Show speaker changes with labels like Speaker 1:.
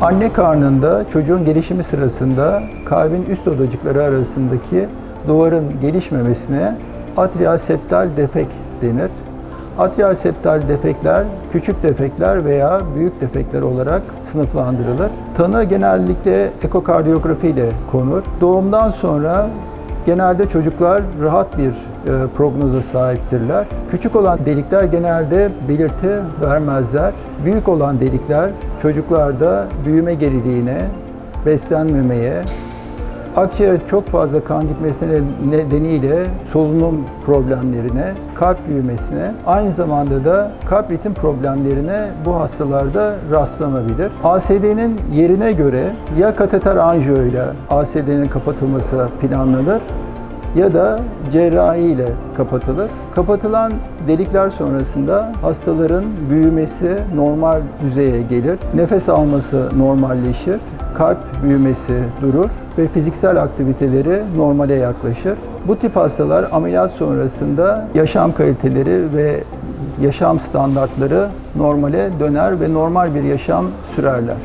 Speaker 1: Anne karnında çocuğun gelişimi sırasında kalbin üst odacıkları arasındaki duvarın gelişmemesine atrial septal defek denir. Atrial septal defekler küçük defekler veya büyük defekler olarak sınıflandırılır. Tanı genellikle ekokardiyografi ile konur. Doğumdan sonra Genelde çocuklar rahat bir e, prognoza sahiptirler. Küçük olan delikler genelde belirti vermezler. Büyük olan delikler çocuklarda büyüme geriliğine, beslenmemeye, akciğere çok fazla kan gitmesi nedeniyle solunum problemlerine, kalp büyümesine, aynı zamanda da kalp ritim problemlerine bu hastalarda rastlanabilir. ASD'nin yerine göre ya kateter anjiyo ile ASD'nin kapatılması planlanır ya da cerrahi ile kapatılır. Kapatılan delikler sonrasında hastaların büyümesi normal düzeye gelir. Nefes alması normalleşir. Kalp büyümesi durur ve fiziksel aktiviteleri normale yaklaşır. Bu tip hastalar ameliyat sonrasında yaşam kaliteleri ve yaşam standartları normale döner ve normal bir yaşam sürerler.